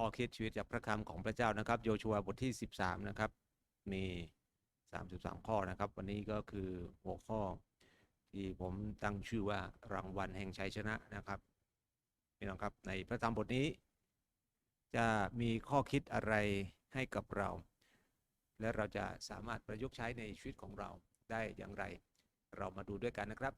ข้อคิดชีวิตจากพระคำของพระเจ้านะครับ โยชัวบทที่ 13 นะครับ มี 33 ข้อนะครับ วันนี้ก็คือหัวข้อที่ผมตั้งชื่อว่ารางวัลแห่งชัยชนะนะครับพี่น้องครับในพระธรรมบทนี้ จะมีข้อคิดอะไรให้กับเรา และเราจะสามารถประยุกต์ใช้ในชีวิตของเราได้อย่างไร เรามาดูด้วยกันนะครับ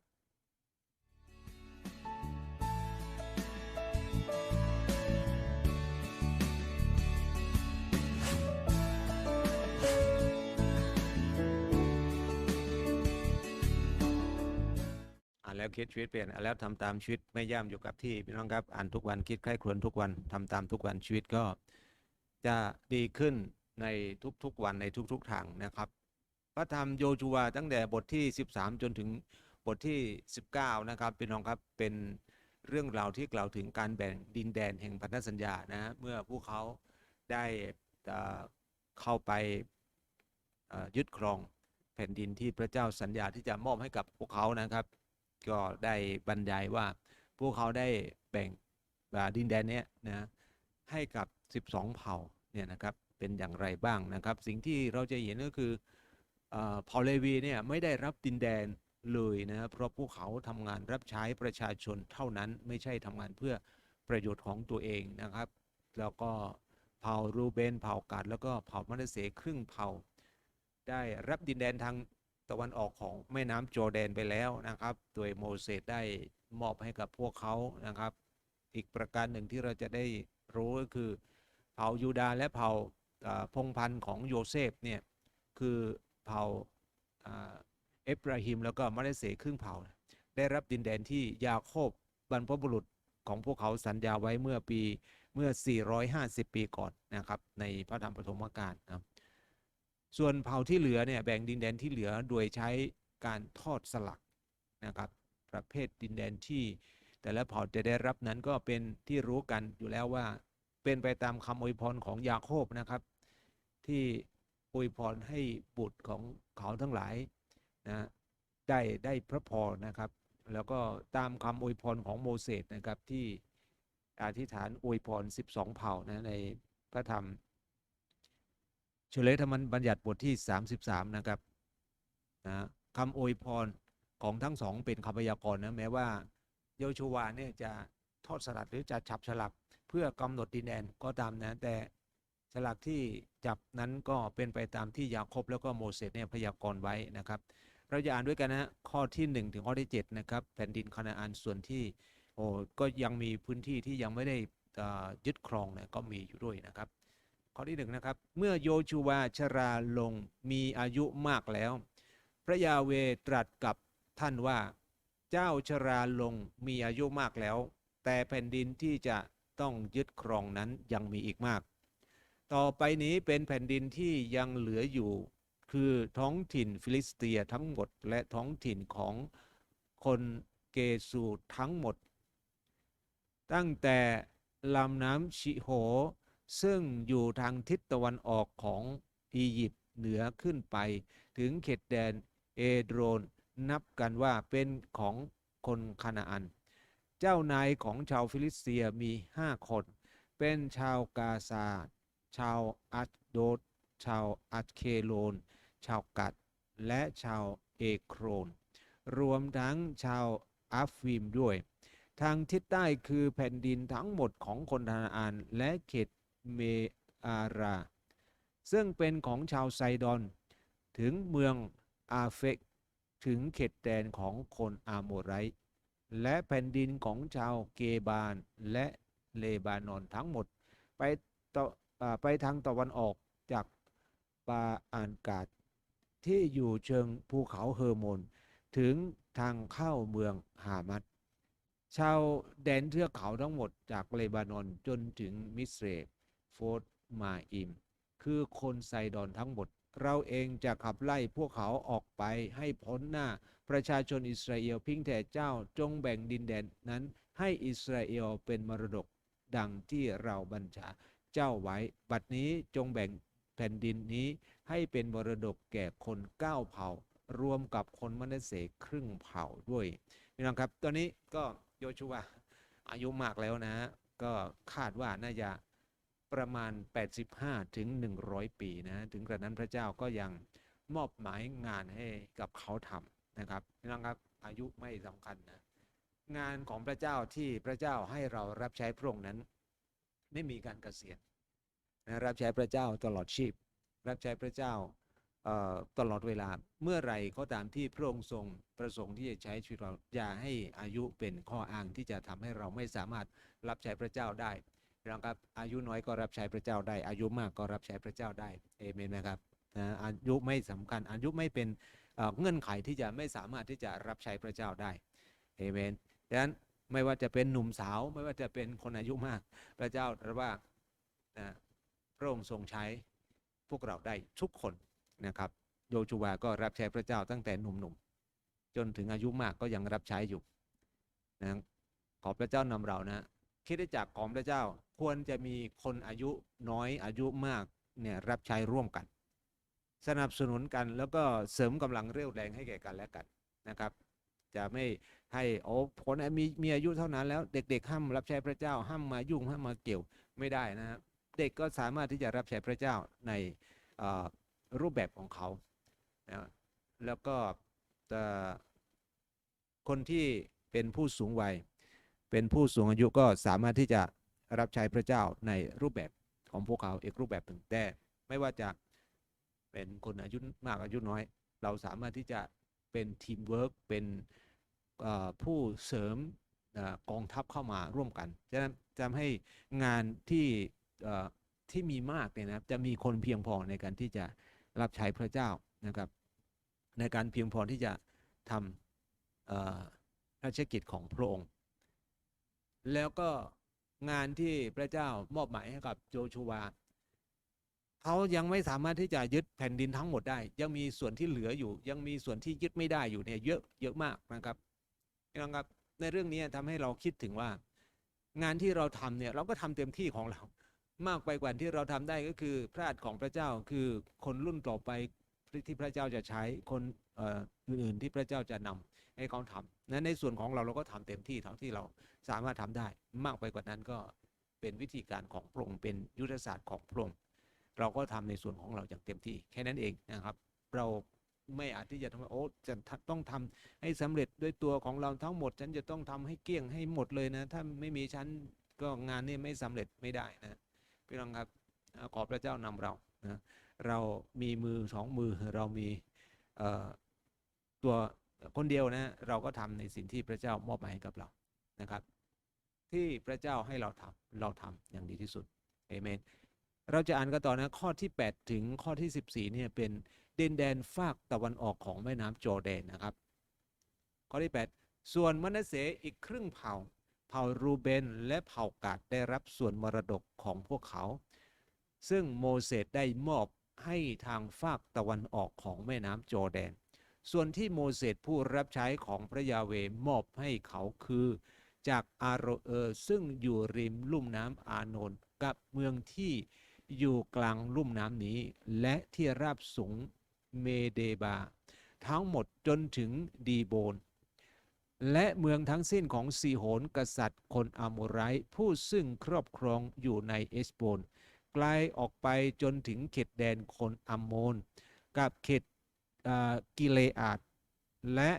านแล้วคิดชีวิตเปลี่ยนอ่านแล้วทำตามชีวิตไม่ย่ำอยู่กับที่พี่น้องครับอ่านทุกวันคิดใคร่ครวญทุกวันทำตามทุกวันชีวิตก็ จะดีขึ้นในทุกๆวันในทุกๆทางนะครับ พระธรรมโยชูวาตั้งแต่บทที่ 13 จนถึงบทที่ 19 นะครับพี่น้องครับเป็นเรื่องราวที่กล่าวถึงการแบ่งดินแดนแห่งพันธสัญญานะฮะเมื่อพวกเขาได้เข้าไปยึดครองแผ่นดินที่พระเจ้าสัญญาที่จะมอบให้กับพวกเขานะครับ ก็ได้บรรยายว่า พวกเขาได้แบ่งอ่าดินแดนนี้นะให้กับ 12 เผ่าเนี่ยนะครับเป็นอย่างไรบ้างนะครับ สิ่งที่เราจะเห็นก็คือเผ่าเลวีเนี่ยไม่ได้รับดินแดนเลยนะครับเพราะพวกเขาทำงานรับใช้ประชาชนเท่านั้นไม่ใช่ทำงานเพื่อประโยชน์ของตัวเองนะครับ แล้วก็เผ่ารูเบนเผ่ากาดแล้วก็เผ่ามนัสเสครึ่งเผ่า ได้รับดินแดนทาง ตะวันออกของแม่น้ำโจอร์แดนไปแล้วนะครับโดยโมเสสได้มอบให้กับพวกเขานะครับ อีกประการหนึ่งที่เราจะได้รู้ก็คือ เผ่ายูดาห์และเผ่าพงพันธ์ของโยเซฟเนี่ยคือเผ่าเอฟราฮิมแล้วก็มาเลเซครึ่งเผ่า ได้รับดินแดนที่ยาโคบบรรพบุรุษของพวกเขาสัญญาไว้เมื่อปีเมื่อ 450 ปีก่อนนะครับ ในพระธรรมปฐมกาลนะครับ ส่วนเผ่าที่เหลือเนี่ยแบ่งดินแดนที่เหลือโดยใช้การทอดสลักนะครับ ประเภทดินแดนที่ แต่ละเผ่าจะได้รับนั้นก็เป็นที่รู้กันอยู่แล้วว่า เป็นไปตามคำอวยพรของยาโคบนะครับ ที่อวยพรให้บุตรของเขาทั้งหลายนะได้ได้พระพรนะครับ แล้วก็ตามคำอวยพรของโมเสสนะครับที่อธิษฐานอวยพร 12 เผ่านะในพระธรรม เฉลยธรรมบัญญัติบทที่ 33 นะครับนะคำอวยพรของทั้งสองเป็นคำพยากรณ์นะแม้ว่าโยชูวาเนี่ยจะทอดสลัดหรือจะฉับฉลักเพื่อกำหนดดินแดนก็ตามนะแต่ฉลักที่จับนั้นก็เป็นไปตามที่ยาโคบแล้วก็โมเสสเนี่ยพยากรณ์ไว้นะครับ เราจะอ่านด้วยกันนะข้อที่ 1 ถึงข้อที่7นะครับแผ่นดินคานาอันส่วนที่โอ้ก็ยังมีพื้นที่ที่ยังไม่ได้อ่อยึดครองนี่ยก็มีอยู่ด้วยนะครับ ข้อที่หนึ่งนะครับ เมื่อโยชูวาชราลงมีอายุมากแล้ว พระยาเวตรัสกับท่านว่า เจ้าชราลงมีอายุมากแล้ว แต่แผ่นดินที่จะต้องยึดครองนั้นยังมีอีกมาก ต่อไปนี้เป็นแผ่นดินที่ยังเหลืออยู่ คือท้องถิ่นฟิลิสเตียทั้งหมด และท้องถิ่นของคนเกสูทั้งหมด ตั้งแต่ลำน้ำชิโห ซึ่งอยู่ทางทิศตะวันออกของอียิปต์เหนือขึ้นไป ถึงเขตแดนเอโดรนนับกันว่าเป็นของคนคานาอัน เจ้านายของชาวฟิลิสเตียมีห้าคน เป็นชาวกาซา ชาวอัดโดดชาวอัดเคโลน ชาวกัด และชาวเอโครน รวมทั้งชาวอัฟฟิมด้วย ทางทิศใต้คือแผ่นดินทั้งหมดของคนคานาอันและเขต เมอารา ซึ่งเป็นของชาวไซดอน ถึงเมืองอาเฟกถึงเขตแดนของคนอาโมไรและแผ่นดินของชาวเกบาลและเลบานอนทั้งหมด ไปตะอ่าไปทางตะวันออกจากปาอานกาดที่อยู่เชิงภูเขาเฮอร์โมน ถึงทางเข้าเมืองฮามัดชาวแดนเทือกเขาทั้งหมดจากเลบานอนจนถึงมิสเร โฟดมาอิม คือคนไซดอนทั้งหมด เราเองจะขับไล่พวกเขาออกไปให้พ้นหน้า ประชาชนอิสราเอลพิงแต่เจ้าจงแบ่งดินแดนนั้นให้อิสราเอลเป็นมรดกดังที่เราบัญชาเจ้าไว้ บัดนี้จงแบ่งแผ่นดินนี้ให้เป็นมรดกแก่คนเก้าเผ่ารวมกับคนมนัสเสครึ่งเผ่าด้วยพี่น้องครับ ตอนนี้ก็โยชูวาอายุมากแล้วนะ ก็คาดว่าน่าจะ ประมาณ 85 ถึง 100 ปีนะ ถึงกระนั้นพระเจ้าก็ยังมอบหมายงานให้กับเขาทำนะครับพี่น้องครับอายุไม่สำคัญนะ งานของพระเจ้าที่พระเจ้าให้เรารับใช้พระองค์นั้น ไม่มีการเกษียณนะรับใช้พระเจ้าตลอดชีพ รับใช้พระเจ้าตลอดเวลาเมื่อไรก็ตามที่พระองค์ทรงประสงค์ที่จะใช้ชีวิตเราอย่าให้อายุเป็นข้ออ้างที่จะทำให้เราไม่สามารถรับใช้พระเจ้าได้ นะครับอายุน้อยก็รับใช้พระเจ้าได้ อายุมากก็รับใช้พระเจ้าได้เอเมนไหมครับนะอายุไม่สำคัญอายุไม่เป็นเเงื่อนไขที่จะไม่สามารถที่จะรับใช้พระเจ้าได้เอเมนดังนั้นไม่ว่าจะเป็นหนุ่มสาว ไม่ว่าจะเป็นคนอายุมาก พระเจ้าตรัสว่านะพระองค์ทรงใช้พวกเราได้ทุกคนนะครับ โยชูวาก็รับใช้พระเจ้าตั้งแต่หนุ่มๆจนถึงอายุมากก็ยังรับใช้อยู่นะขอพระเจ้านำเรานะ คิดได้จักของพระเจ้า ควรจะมีคนอายุน้อยอายุมากเนี่ยรับใช้ร่วมกัน สนับสนุนกันแล้วก็เสริมกำลังเรี่ยวแรงให้แก่กันและกันนะครับ จะไม่ให้โอ้คนมีมีอายุเท่านั้นแล้วเด็ก ๆ ห้ามรับใช้พระเจ้าห้ามมายุ่งห้ามมาเกี่ยวไม่ได้นะครับเด็กก็สามารถที่จะรับใช้พระเจ้าในรูปแบบของเขานะแล้วก็คนที่เป็นผู้สูงวัย เป็นผู้สูงอายุก็สามารถที่จะรับใช้พระเจ้าในรูปแบบของพวกเขาอีกรูปแบบหนึ่งแต่ไม่ว่าจะเป็นคนอายุมากอายุน้อย เราสามารถที่จะเป็นทีมเวิร์กเป็นผู้เสริมกองทัพเข้ามาร่วมกันจะทำให้งานที่ที่มีมากเนี่ยนะครับจะมีคนเพียงพอในการที่จะรับใช้พระเจ้านะครับ ในการเพียงพอที่จะทำเอ่อราชกิจของพระองค์ แล้วก็งานที่พระเจ้ามอบหมายให้กับโจชูวาเขายังไม่สามารถที่จะยึดแผ่นดินทั้งหมดได้ ยังมีส่วนที่เหลืออยู่ ยังมีส่วนที่ยึดไม่ได้อยู่เนี่ยเยอะเยอะมากนะครับน้องครับ ในเรื่องนี้ทำให้เราคิดถึงว่า งานที่เราทำเนี่ยเราก็ทำเต็มที่ของเรา มากไปกว่าที่เราทำได้ก็คือพระหัตถ์ของพระเจ้าคือคนรุ่นต่อไปที่พระเจ้าจะใช้คนอื่นๆที่พระเจ้าจะนำ ให้เขาทำนั้นในส่วนของเราเราก็ทำเต็มที่เท่าที่เราสามารถทำได้ มากไปกว่านั้นก็เป็นวิธีการของพระองค์เป็นยุทธศาสตร์ของพระองค์เราก็ทำในส่วนของเราอย่างเต็มที่แค่นั้นเองนะครับ เราไม่อาจที่จะทำว่าโอ้จะต้องทำให้สำเร็จด้วยตัวของเราทั้งหมด ฉันจะต้องทำให้เกลี้ยงให้หมดเลยนะ ถ้าไม่มีฉันก็งานนี้ไม่สำเร็จไม่ได้นะพี่น้องครับขอพระเจ้านำเรานะเรามีมือสองมือเรามีตัว คนเดียวนะเราก็ทำในสิ่งที่พระเจ้ามอบหมายให้กับเรานะครับ ที่พระเจ้าให้เราทำเราทำอย่างดีที่สุดเอเมนเราจะอ่านกันต่อนะข้อที่ 8 ถึงข้อที่ 14เนี่ยเป็นดินแดนฝากตะวันออกของแม่น้ำโจอแดนนะครับ ข้อที่ 8 ส่วนมนัสเสอีกครึ่งเผ่า เผ่ารูเบนและเผ่ากาดได้รับส่วนมรดกของพวกเขา ซึ่งโมเสสได้มอบให้ทางฝากตะวันออกของแม่น้ำโจอแดน ส่วนที่โมเสสผู้รับใช้ของพระยาเวมอบให้เขาคือ จากอาโรเออซึ่งอยู่ริมลุ่มน้ำอาโนนกับเมืองที่อยู่กลางลุ่มน้ำนี้ และที่ราบสูงเมเดบา ทั้งหมดจนถึงดีโบน และเมืองทั้งสิ้นของซีโหนกษัตริย์คนอาโมไรต์ผู้ซึ่งครอบครองอยู่ในเอสโบนไกลออกไปจนถึงเขตแดนคนอัมโมน กับเขต กิเลอาดและ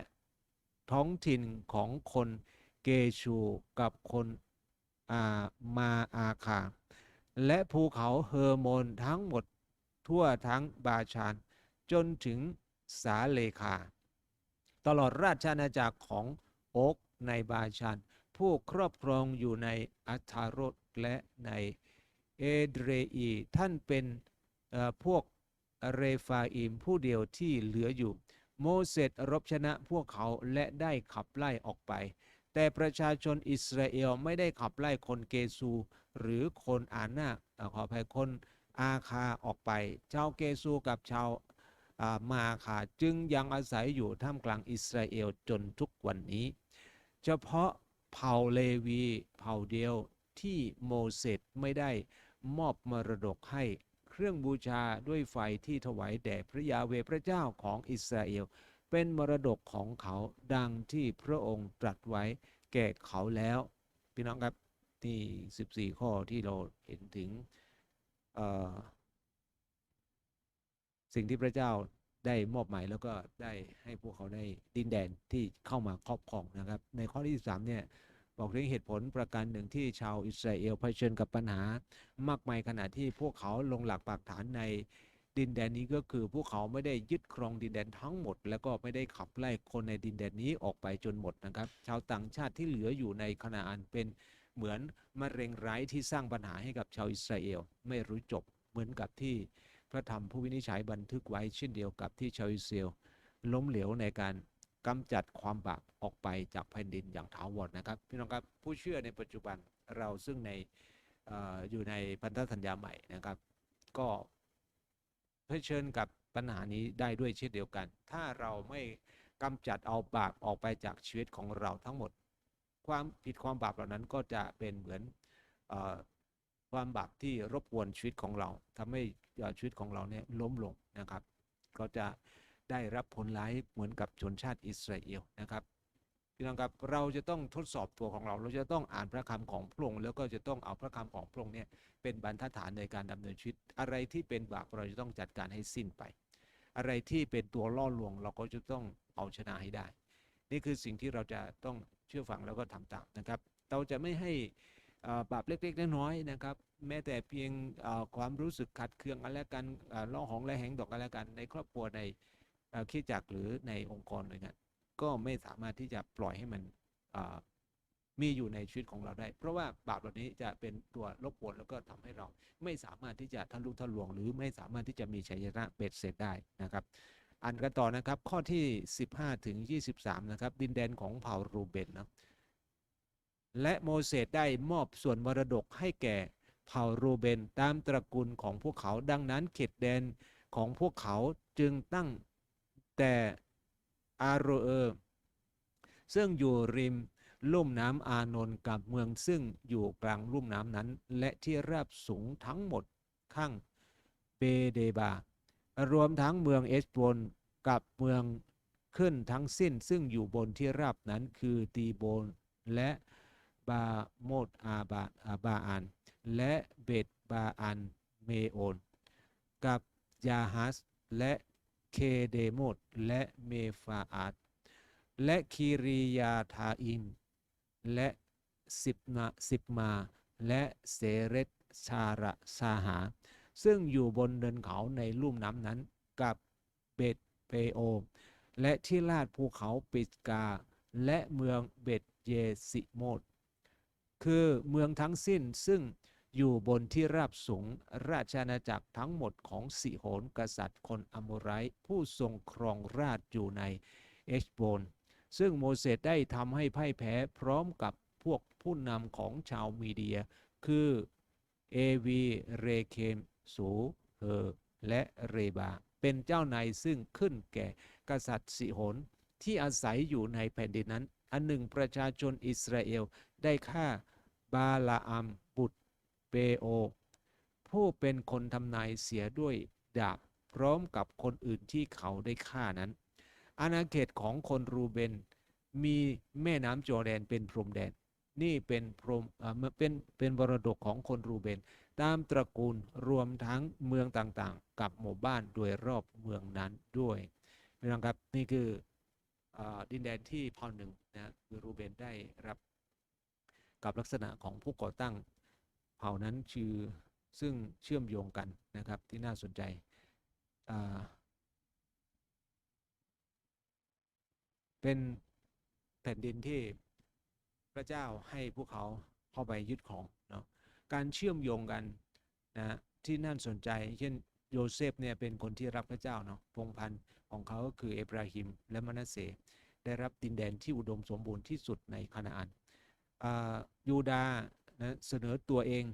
ท้องถิ่นของคนเกชูกับคนามาอาคา และภูเขาเฮอร์โมนทั้งหมดทั่วทั้งบาชาน จนถึงสาเลคา ตลอดราชอาณาจักรของโอกในบาชานผู้ครอบครองอยู่ในอัทารดและในเอเดรีท่านเป็นพวก เรฟาอิมผู้เดียวที่เหลืออยู่ โมเสสรบชนะพวกเขาและได้ขับไล่ออกไป แต่ประชาชนอิสราเอลไม่ได้ขับไล่คนเกซู หรือคนอานาขออภัยคนอาคาออกไป ชาวเกซูกับชาวอามาคาจึงยังอาศัยอยู่ท่ามกลางอิสราเอลจนทุกวันนี้ เฉพาะเผ่าเลวีเผ่าเดียวที่โมเสสไม่ได้มอบมรดกให้ เครื่องบูชาด้วยไฟที่ถวายแด่พระยาเวพระเจ้าของอิสราเอล เป็นมรดกของเขาดังที่พระองค์ตรัสไว้แก่เขาแล้ว พี่น้องครับที่ 14 ข้อที่เราเห็นถึงสิ่งที่พระเจ้าได้มอบหมายแล้วก็ได้ให้พวกเขาได้ดินแดนที่เข้ามาครอบครองนะครับ ในข้อที่ 13 เนี่ย บอกถึงเหตุผลประการหนึ่งที่ชาวอิสราเอลเผชิญกับปัญหามากมายขณะที่พวกเขาลงหลักปักฐานในดินแดนนี้ก็คือพวกเขาไม่ได้ยึดครองดินแดนทั้งหมด แล้วก็ไม่ได้ขับไล่คนในดินแดนนี้ออกไปจนหมดนะครับ ชาวต่างชาติที่เหลืออยู่ในคณาอันเป็นเหมือนมะเร็งร้ายที่สร้างปัญหาให้กับชาวอิสราเอลไม่รู้จบเหมือนกับที่พระธรรมผู้วินิจฉัยบันทึกไว้เช่นเดียวกับที่ชาวอิสราเอลล้มเหลวในการ กำจัดความบาปออกไปจากแผ่นดินอย่างถาวรนะครับ พี่น้องครับผู้เชื่อในปัจจุบันเราซึ่งในออยู่ในพันธสัญญาใหม่นะครับ ก็เผชิญกับปัญหานี้ได้ด้วยเช่นเดียวกัน ถ้าเราไม่กำจัดเอาบาปออกไปจากชีวิตของเราทั้งหมด ความผิดความบาปเหล่านั้นก็จะเป็นเหมือนอความบาปที่รบกวนชีวิตของเราทำให้ชีวิตของเราเนี่ยล้มลงนะครับ ก็จะ ได้รับผลร้ายเหมือนกับชนชาติอิสราเอลนะครับพี่น้องครับเราจะต้องทดสอบตัวของเรา เราจะต้องอ่านพระคำของพระองค์แล้วก็จะต้องเอาพระคำของพระองค์เนี่ยเป็นบรรทัดฐานในการดำเนินชีวิต อะไรที่เป็นบาปเราจะต้องจัดการให้สิ้นไป อะไรที่เป็นตัวล่อลวงเราก็จะต้องเอาชนะให้ได้ นี่คือสิ่งที่เราจะต้องเชื่อฟังแล้วก็ทำตามนะครับ เราจะไม่ให้อ่อบาปเล็กๆน้อยๆนะครับ แม้แต่เพียงความรู้สึกขัดเคืองกันและกันเอ่อล่อหองและแหงดอกกันและกันในครอบครัวใน คิดจักหรือในองค์กรเลยกันก็ไม่สามารถที่จะปล่อยให้มันมีอยู่ในชีวิตของเราได้ เพราะว่าบาปเหล่านี้จะเป็นตัวรบกวนแล้วก็ทำให้เราไม่สามารถที่จะทะลุทะลวง หรือไม่สามารถที่จะมีชัยชนะเบ็ดเสร็จได้นะครับอ่านกันต่อนะครับข้อที่ 15 ถึง 23 นะครับ ดินแดนของเผ่ารูเบนนะและโมเสสได้มอบส่วนมรดกให้แก่เผ่ารูเบนตามตระกูลของพวกเขาดังนั้นเขตแดนของพวกเขาจึงตั้ง แต่อาโรเออร์ซึ่งอยู่ริมลุ่มน้ำอานนท์กับเมืองซึ่งอยู่กลางลุ่มน้ำนั้น และที่ราบสูงทั้งหมดข้างเบเดบารวมทั้งเมืองเอสโบนกับเมืองขึ้นทั้งสิ้นซึ่งอยู่บนที่ราบนั้นคือตีโบนและบาโมดอาบาอาบาอันและเบตบาอันเมโอน กับยาฮัสและ เคเดโมดและเมฟาอาดและคีริยาทาอิมและสิบนาสิบมา และเสเรตชาระซาหา ซึ่งอยู่บนเนินเขาในลุ่มน้ำนั้นกับเบตเปโอ และที่ลาดภูเขาปิสกา และเมืองเบตเยสิโมดคือเมืองทั้งสิ้นซึ่ง อยู่บนที่ราบสูงราชอาณาจักรทั้งหมดของสิโหนกษัตริย์คนอโมไรผู้ทรงครองราชอยู่ในเอชโบน ซึ่งโมเสสได้ทำให้พ่ายแพ้พร้อมกับพวกผู้นำของชาวมีเดีย คือเอวีเรเคมสูเฮและเรบา เป็นเจ้านายซึ่งขึ้นแก่กษัตริย์สิโหนที่อาศัยอยู่ในแผ่นดินนั้น อันหนึ่งประชาชนอิสราเอลได้ฆ่าบาลาอัมบุตร เปโอ ผู้เป็นคนทำนายเสียด้วยดาบพร้อมกับคนอื่นที่เขาได้ฆ่านั้น อาณาเขตของคนรูเบน มีแม่น้ำจอร์แดนเป็นพรมแดน นี่เป็นพรมเป็นเป็นบรดกของคนรูเบน ตามตระกูลรวมทั้งเมืองต่างๆ กับหมู่บ้านโดยรอบเมืองนั้นด้วยพี่น้องครับนี่คืออดินแดนที่เผ่าหนึ่งนะคือรูเบนได้รับกับลักษณะของผู้ก่อตั้ง เผ่านั้นชื่อซึ่งเชื่อมโยงกันนะครับที่น่าสนใจเป็นแผ่นดินที่พระเจ้าให้พวกเขาเข้าไปยึดของเนาะการเชื่อมโยงกันนะที่น่าสนใจ เช่นโยเซฟเนี่ยเป็นคนที่รับพระเจ้าเนาะพงพันธ์ของเขาก็คือเอบราฮิมและมนาเสได้รับดินแดนที่อุดมสมบูรณ์ที่สุดในคานาอันอ่ายูดา เสนอตัวเอง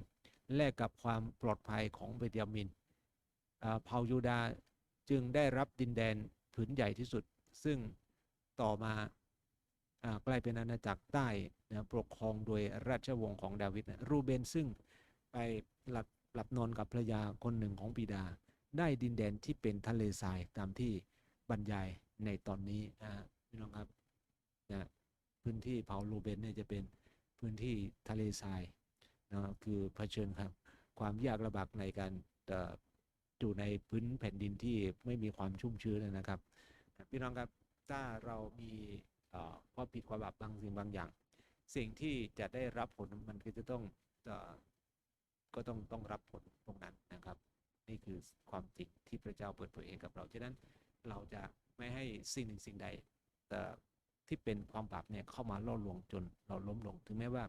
แลกกับความปลอดภัยของเบนยามินเผ่ายูดาจึงได้รับดินแดนผืนใหญ่ที่สุด ซึ่งต่อมาอ่ากลายเป็นอาณาจักรใต้นะปกครองโดยราชวงศ์ของดาวิดรูเบนซึ่งไปหลับหลับนอนกับภรรยาคนหนึ่งของบิดา ได้ดินแดนที่เป็นทะเลทรายตามที่บรรยายในตอนนี้นะพี่น้องครับนะพื้นที่เผ่ารูเบนเนี่ยจะเป็น พื้นที่ทะเลทรายนะคือเผชิญครับความยากลำบากในการอยู่ในพื้นแผ่นดินที่ไม่มีความชุ่มชื้นนะครับ พี่น้องครับถ้าเรามีเอ่อผิดความบาปบางสิ่งบางอย่าง สิ่งที่จะได้รับผลมันก็จะต้องก็ต้องต้องรับผลตรงนั้นนะครับ นี่คือความจริงที่พระเจ้าเปิดเผยเองกับเราฉะนั้นเราจะไม่ให้สิ่งหนึ่งสิ่งใดเอ่ ที่เป็นความบาปเนี่ยเข้ามาล่อลวงจนเราล้มลง ถึงแม้ว่า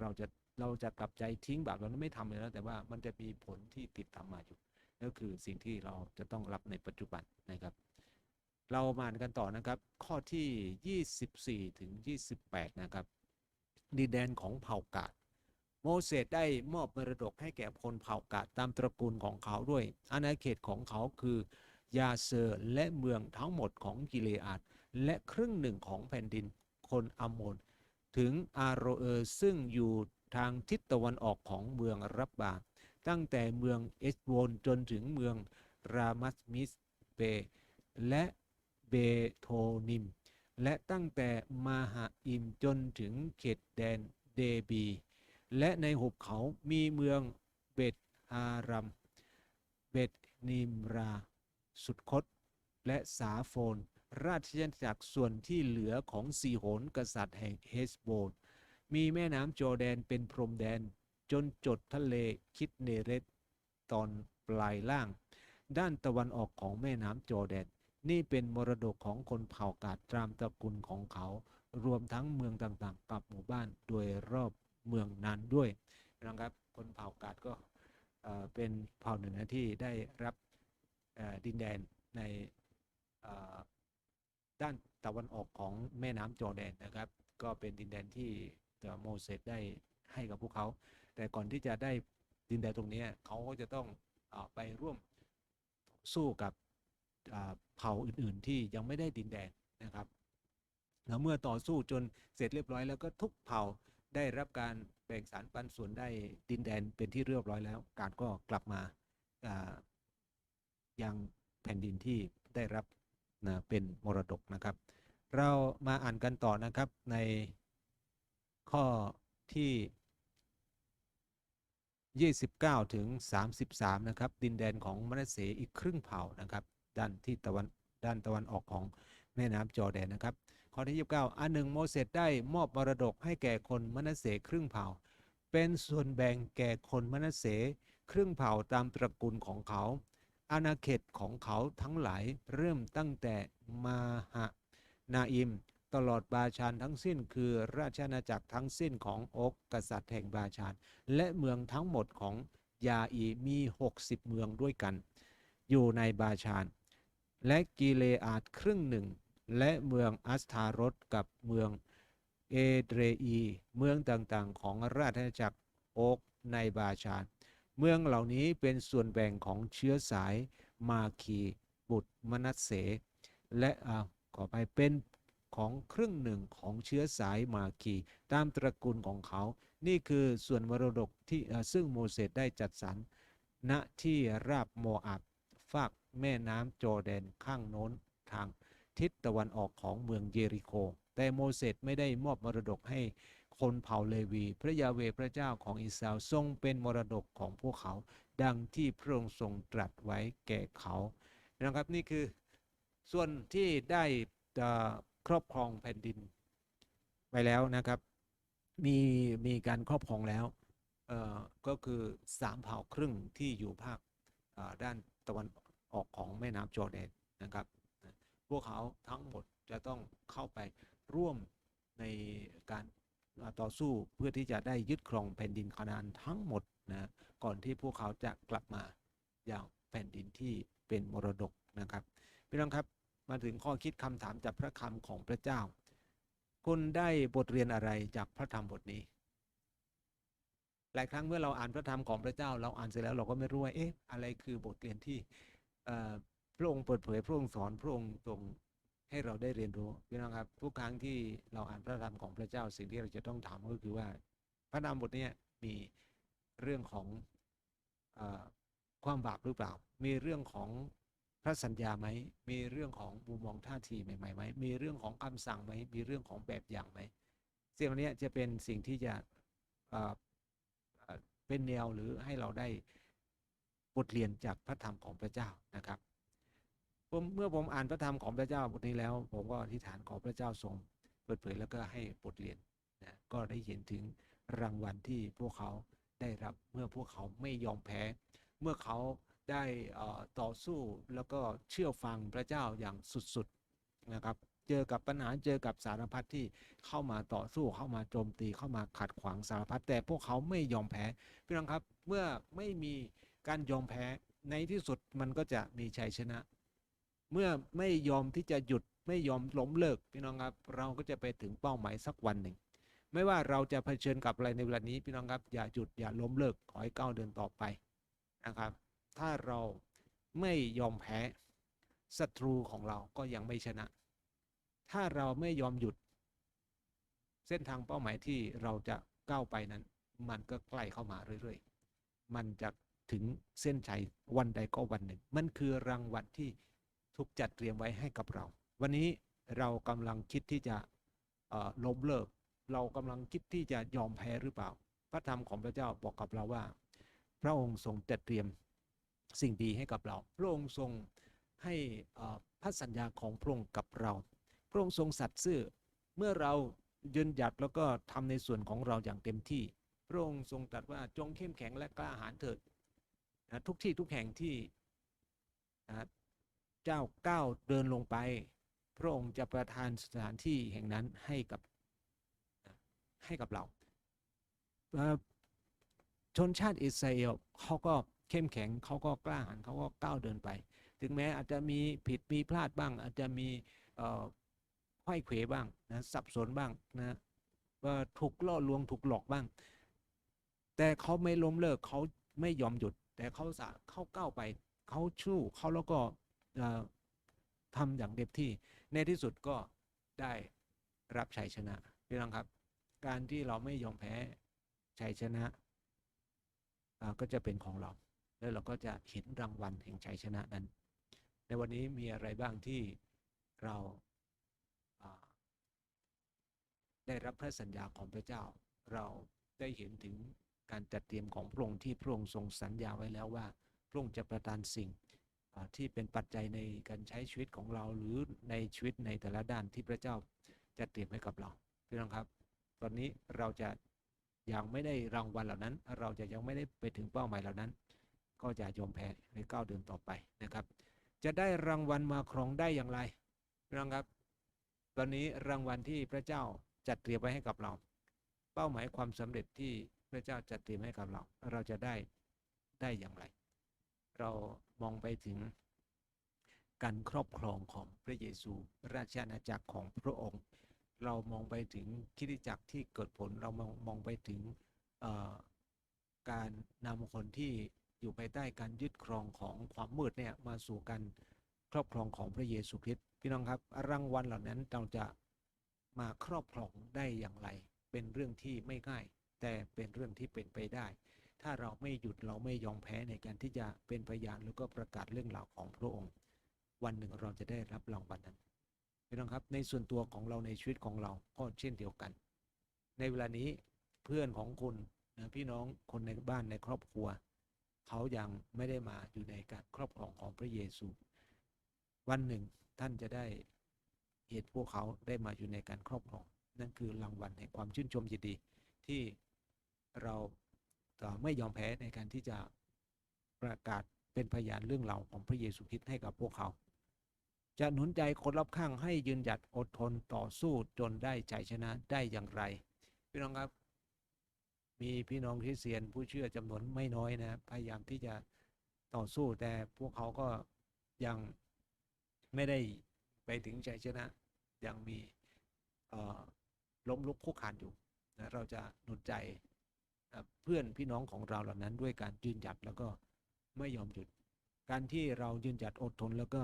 เราจะเราจะกลับใจทิ้งบาปเราไม่ทำเลยแล้วแต่ว่ามันจะมีผลที่ติดตามมาอยู่นั่นคือสิ่งที่เราจะต้องรับในปัจจุบันนะครับ เรามาอ่านกันต่อนะครับ ข้อที่ 24 ถึง 28 นะครับดินแดนของเผ่ากาดโมเสสได้มอบมรดกให้แก่คนเผ่ากาดตามตระกูลของเขาด้วยอาณาเขตของเขาคือ ยาเซอร์และเมืองทั้งหมดของกิเลอาดและครึ่งหนึ่งของแผ่นดินคนอัมโมนถึงอาโรเออร์ซึ่งอยู่ทางทิศตะวันออกของเมืองรับบา ตั้งแต่เมืองเอสโบนจนถึงเมืองรามัสมิสเบและเบโทนิม และตั้งแต่มาหาอิมจนถึงเขตแดนเดบี และในหุบเขามีเมืองเบตอารัม เบตนิมรา สุดคต และสาโฟน ราชอาณาจักรส่วนที่เหลือของสีโหนกษัตริย์แห่งเฮสโบนมีแม่น้ำโจอแดนเป็นพรมแดน จนจดทะเลคิดเนเรตตอนปลายล่าง ด้านตะวันออกของแม่น้ำโจอแดน นี่เป็นมรดกของคนเผ่ากาดตามตระกูลของเขา รวมทั้งเมืองต่างๆ กับหมู่บ้านโดยรอบเมืองนั้นด้วยนะครับคนเผ่ากาดก็เป็นเผ่าหนึ่งนะที่ได้รับ ดินแดนในด้านตะวันออกของแม่น้ำจอร์แดนนะครับ ก็เป็นดินแดนที่โมเสสได้ให้กับพวกเขา แต่ก่อนที่จะได้ดินแดนตรงนี้เขาก็จะต้องอไปร่วมสู้กับเผ่าอื่นๆ ที่ยังไม่ได้ดินแดนนะครับแล้วเมื่อต่อสู้จนเสร็จเรียบร้อยแล้วก็ทุกเผ่าได้รับการแบ่งสารปันส่วนได้ดินแดนเป็นที่เรียบร้อยแล้ว การก็กลับมา ยังแผ่นดินที่ได้รับนะเป็นมรดกนะครับ เรามาอ่านกันต่อนะครับในข้อที่ 29 ถึง 33 นะครับ ดินแดนของมนัสเสอีกครึ่งเผ่านะครับ ด้านที่ตะวันด้านตะวันออกของแม่น้ำจอแดนนะครับ ข้อที่ 29 อันหนึ่งโมเสสได้มอบมรดกให้แก่คนมนัสเสครึ่งเผ่า เป็นส่วนแบ่งแก่คนมนัสเสครึ่งเผ่าตามตระกูลของเขา อาณาเขตของเขาทั้งหลายเริ่มตั้งแต่มาหะนาอิม ตลอดบาชานทั้งสิ้นคือราชอาณาจักรทั้งสิ้นของอกกษัตริย์แห่งบาชานและเมืองทั้งหมดของยาอีมี 60 เมืองด้วยกัน อยู่ในบาชาน และกิเลอาดครึ่งหนึ่ง และเมืองอัสทารสกับเมืองเอเดรีเมืองต่างๆ ของราชอาณาจักรอกในบาชาน เมืองเหล่านี้เป็นส่วนแบ่งของเชื้อสายมาคีบุตรมนัสเส และอ่าขอไปเป็นของครึ่งหนึ่งของเชื้อสายมาคีตามตระกูลของเขา นี่คือส่วนมรดกที่ซึ่งโมเสสได้จัดสรรณที่ราบโมอาบฝากแม่น้ำจอแดนข้างโน้นทางทิศตะวันออกของเมืองเยริโค แต่โมเสสไม่ได้มอบมรดกให้ คนเผ่าเลวี พระยาเวพระเจ้าของอิสราเอลทรงเป็นมรดกของพวกเขา ดังที่พระองค์ทรงตรัสไว้แก่เขานะครับนี่คือส่วนที่ได้ครอบครองแผ่นดินไปแล้วนะครับ มีมีการครอบครองแล้วก็คือสามเผ่าครึ่งที่อยู่ภาคด้านตะวันออกของแม่น้ำจอร์แดนนะครับ พวกเขาทั้งหมดจะต้องเข้าไปร่วมในการ ต่อสู้เพื่อที่จะได้ยึดครองแผ่นดินคานานทั้งหมดนะก่อนที่พวกเขาจะกลับมาอย่างแผ่นดินที่เป็นมรดกนะครับพี่น้องครับมาถึงข้อคิดคำถามจากพระคำของพระเจ้า คุณได้บทเรียนอะไรจากพระธรรมบทนี้ หลายครั้งเมื่อเราอ่านพระธรรมของพระเจ้า เราอ่านเสร็จแล้วเราก็ไม่รู้ว่าเอ๊ะอะไรคือบทเรียนที่พระองค์เปิดเผยพระองค์สอนพระองค์ทรง ให้เราได้เรียนรู้พี่น้องครับ ทุกครั้งที่เราอ่านพระธรรมของพระเจ้าสิ่งที่เราจะต้องถามก็คือว่า พระธรรมบทนี้มีเรื่องของอความบาปหรือเปล่า มีเรื่องของพระสัญญาไหม มีเรื่องของมุมมองท่าทีใหม่ๆไหม มีเรื่องของคำสั่งไหม มีเรื่องของแบบอย่างไหมสิ่งเหล่านี้จะเป็นสิ่งที่จะเอ่อเป็นแนวหรือให้เราได้บทเรียนจากพระธรรมของพระเจ้านะครับ เมื่อผมอ่านพระธรรมของพระเจ้าบทนี้แล้ว ผมก็อธิษฐานขอพระเจ้าทรงเปิดเผยแล้วก็ให้บทเรียนนะก็ได้เห็นถึงรางวัลที่พวกเขาได้รับเมื่อพวกเขาไม่ยอมแพ้ เมื่อเขาได้ต่อสู้แล้วก็เชื่อฟังพระเจ้าอย่างสุดๆนะครับ เจอกับปัญหาเจอกับสารพัดที่เข้ามาต่อสู้เข้ามาโจมตีเข้ามาขัดขวางสารพัดแต่พวกเขาไม่ยอมแพ้พี่น้องครับเมื่อไม่มีการยอมแพ้ในที่สุดมันก็จะมีชัยชนะ เมื่อไม่ยอมที่จะหยุดไม่ยอมล้มเลิกพี่น้องครับ เราก็จะไปถึงเป้าหมายสักวันหนึ่ง ไม่ว่าเราจะเผชิญกับอะไรในเวลานี้พี่น้องครับอย่าหยุดอย่าล้มเลิกขอให้ก้าวเดินต่อไปนะครับ ถ้าเราไม่ยอมแพ้ศัตรูของเราก็ยังไม่ชนะ ถ้าเราไม่ยอมหยุด เส้นทางเป้าหมายที่เราจะก้าวไปนั้น มันก็ใกล้เข้ามาเรื่อยๆ มันจะถึงเส้นชัยวันใดก็วันหนึ่ง มันคือรางวัลที่ ถูกจัดเตรียมไว้ให้กับเรา วันนี้เรากำลังคิดที่จะล้มเลิก เรากำลังคิดที่จะยอมแพ้หรือเปล่า พระธรรมของพระเจ้าบอกกับเราว่า พระองค์ทรงจัดเตรียมสิ่งดีให้กับเรา พระองค์ทรงให้พระสัญญาของพระองค์กับเรา พระองค์ทรงสัตย์ซื่อ เมื่อเรายืนหยัดแล้วก็ทำในส่วนของเราอย่างเต็มที่ พระองค์ทรงตรัสว่าจงเข้มแข็งและกล้าหาญเถิดทุกที่ทุกแห่งที่ เจ้าก้าวเดินลงไป พระองค์จะประทานสถานที่แห่งนั้นให้กับให้กับเราชนชาติอิสราเอลเขาก็เข้มแข็งเขาก็กล้าหาญเขาก็ก้าวเดินไป ถึงแม้อาจจะมีผิดมีพลาดบ้าง อาจจะมีเอ่อไข้เขวบ้างนะสับสนบ้างนะว่าถูกล่อลวงถูกหลอกบ้าง แต่เขาไม่ล้มเลิกเขาไม่ยอมหยุด แต่เขาสาเขาก้าวไป เขาชู้เขาแล้วก็ ทำอย่างเต็มที่ ในที่สุดก็ได้รับชัยชนะพี่น้องครับ การที่เราไม่ยอมแพ้ชัยชนะก็จะเป็นของเรา แล้วเราก็จะเห็นรางวัลแห่งชัยชนะนั้น ในวันนี้มีอะไรบ้างที่เราาได้รับพระสัญญาของพระเจ้า เราได้เห็นถึงการจัดเตรียมของพระองค์ที่พระองค์ทรงสัญญาไว้แล้วว่าพระองค์จะประทานสิ่ง ที่เป็นปัจจัยในการใช้ชีวิตของเราหรือในชีวิตในแต่ละด้านที่พระเจ้าจะเตรียมให้กับเราพี่น้องครับ ตอนนี้เราจะยังไม่ได้รางวัลเหล่านั้น เราจะยังไม่ได้ไปถึงเป้าหมายเหล่านั้น ก็จะยอมแพ้ในก้าวเดินต่อไปนะครับ จะได้รางวัลมาครองได้อย่างไรพี่น้องครับ ตอนนี้รางวัลที่พระเจ้าจัดเตรียมไว้ให้กับเรา เป้าหมายความสำเร็จที่พระเจ้าจัดเตรียมให้กับเรา เราจะได้ได้อย่างไร เรา มองไปถึงการครอบครองของพระเยซูราชอาณาจักรของพระองค์ เรามองไปถึงคริสตจักรที่เกิดผลเรามองมองไปถึงการนำคนที่อยู่ภายใต้การยึดครองของความมืดเนี่ยมาสู่การครอบครองของพระเยซูคริสต์พี่น้องครับรางวัลเหล่านั้นเราจะมาครอบครองได้อย่างไร เป็นเรื่องที่ไม่ง่าย แต่เป็นเรื่องที่เป็นไปได้ ถ้าเราไม่หยุดเราไม่ยอมแพ้ในการที่จะเป็นพยานแล้วก็ประกาศเรื่องราวของพระองค์ วันหนึ่งเราจะได้รับรางวัลนั้นพี่น้องครับในส่วนตัวของเราในชีวิตของเราก็เช่นเดียวกัน ในเวลานี้เพื่อนของคุณนะพี่น้องคนในบ้านในครอบครัว เขายังไม่ได้มาอยู่ในการครอบครองของพระเยซู วันหนึ่งท่านจะได้เห็นพวกเขาได้มาอยู่ในการครอบครอง นั่นคือรางวัลแห่งความชื่นชมยินดีที่เรา ไม่ยอมแพ้ในการที่จะประกาศเป็นพยานเรื่องราวของพระเยซูคริสต์ให้กับพวกเขา จะหนุนใจคนรอบข้างให้ยืนหยัดอดทนต่อสู้จนได้ชัยชนะได้อย่างไร พี่น้องครับ มีพี่น้องคริสเตียนผู้เชื่อจำนวนไม่น้อยนะพยายามที่จะต่อสู้แต่พวกเขาก็ยังไม่ได้ไปถึงชัยชนะ ยังมีล้มลุกคลุกคานอยู่นะเราจะหนุนใจ เพื่อนพี่น้องของเราเหล่านั้นด้วยการยืนหยัดแล้วก็ไม่ยอมหยุด การที่เรายืนหยัดอดทนแล้วก็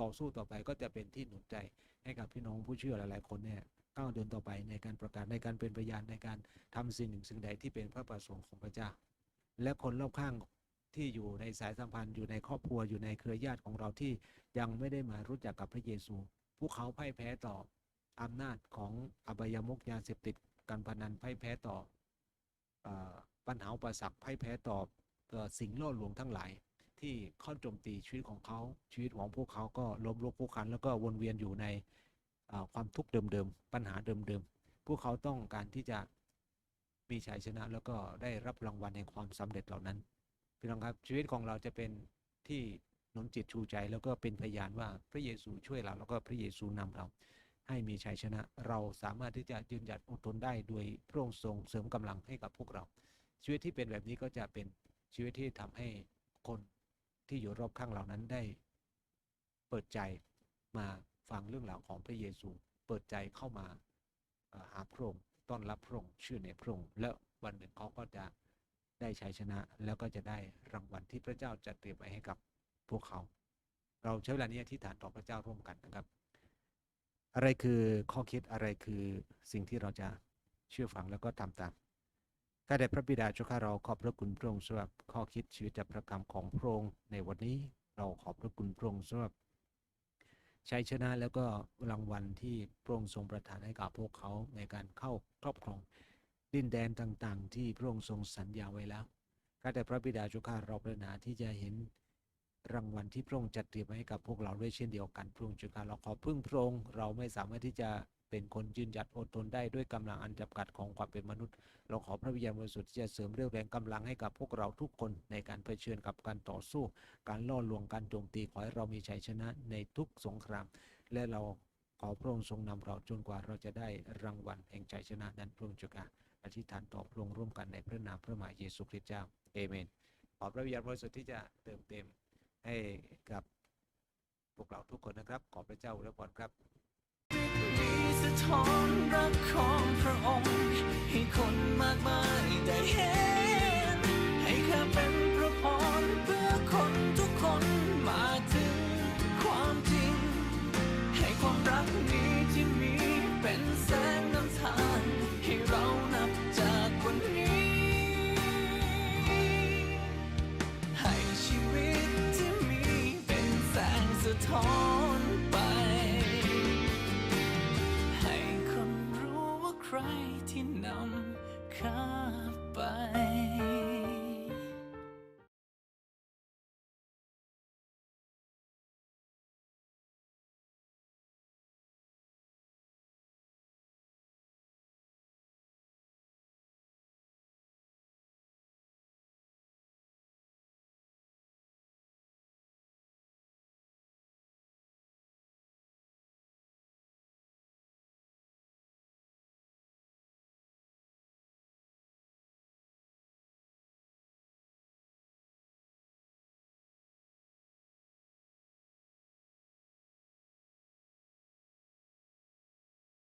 ต่อสู้ต่อไปก็จะเป็นที่หนุนใจให้กับพี่น้องผู้เชื่อหลาย ๆ คนเนี่ยก้าวเดินต่อไปในการประกาศในการเป็นพยานในการทำสิ่งหนึ่งสิ่งใดที่เป็นพระประสงค์ของพระเจ้า และคนรอบข้างที่อยู่ในสายสัมพันธ์อยู่ในครอบครัวอยู่ในเครือญาติของเราที่ยังไม่ได้มารู้จักกับพระเยซูพวกเขาพ่ายแพ้ต่ออำนาจของอบายมุกยาเสพติดการพนันพ่ายแพ้ต่อ ปัญหาอุปสรรคพ่ายแพ้ต่อเอ่อสิ่งล่อลวงทั้งหลาย ที่เข้าโจมตีชีวิตของเขาชีวิตของพวกเขาก็ล้มลุกคลุกคลานแล้วก็วนเวียนอยู่ในความทุกข์เดิมๆปัญหาเดิมๆพวกเขาต้องการที่จะมีชัยชนะแล้วก็ได้รับรางวัลแห่งความสำเร็จเหล่านั้นพี่น้องครับชีวิตของเราจะเป็นที่หนุนจิตชูใจแล้วก็เป็นพยานว่าพระเยซูช่วยเราแล้วก็พระเยซูนำเรา ให้มีชัยชนะ เราสามารถที่จะยืนหยัดอดทนได้โดยพระองค์ทรงเสริมกำลังให้กับพวกเรา ชีวิตที่เป็นแบบนี้ก็จะเป็นชีวิตที่ทำให้คนที่อยู่รอบข้างเรานั้นได้ เปิดใจมาฟังเรื่องราวของพระเยซู เปิดใจเข้ามาหาพระองค์ต้อนรับพระองค์เชื่อในพระองค์และวันหนึ่งเขาก็จะได้ชัยชนะ แล้วก็จะได้รางวัลที่พระเจ้าจะเตรียมไว้ให้กับพวกเขา เราใช้เวลานี้อธิษฐานต่อพระเจ้าร่วมกันนะครับ อะไรคือข้อคิดอะไรคือสิ่งที่เราจะเชื่อฟังแล้วก็ทำตามข้าแต่พระบิดาเจ้าข้าเราขอบพระคุณพระองค์สำหรับข้อคิดชีวิตและประกรรของพระองค์ในวันนี้เราขอบพระคุณพระองค์สำหรับชัยชนะแล้วก็รางวัลที่พระองค์ทรงประทานให้กับพวกเขาในการเข้าครอบครองดินแดนต่างๆ ที่พระองค์ทรงสัญญาไว้แล้วข้าแต่พระบิดาเจ้าข้าเราปรารถนาที่จะเห็น รางวัลที่พระองค์จัดเตรียมไว้ให้กับพวกเราด้วยเช่นเดียวกันพระองค์จ้าข้าเราขอพึ่งพระองค์เราไม่สามารถที่จะเป็นคนยืนหยัดอดทนได้ด้วยกำลังอันจำกัดของความเป็นมนุษย์ เราขอพระวิญญาณบริสุทธิ์ที่จะเสริมเรี่ยวแรงกำลังให้กับพวกเราทุกคนในการเผชิญกับการต่อสู้ การล่อลวงการโจมตีขอให้เรามีชัยชนะในทุกสงคราม และเราขอพระองค์ทรงนำเราจนกว่าเราจะได้รางวัลแห่งชัยชนะนั้นพระองค์เจ้าค่ะอธิษฐานต่อพระองค์ร่วมกันในพระนามพระมหาเยซูคริสต์เจ้าเอเมนขอพระวิญญาณบริสุทธิ์ที่จะเติมเต็ม ให้กับพวกเราทุกคนนะครับ ขอพระเจ้าอวยพรครับมีสะท้อนรักของพระองค์ ให้คนมากมายได้เห็นให้ข้าเป็น ให้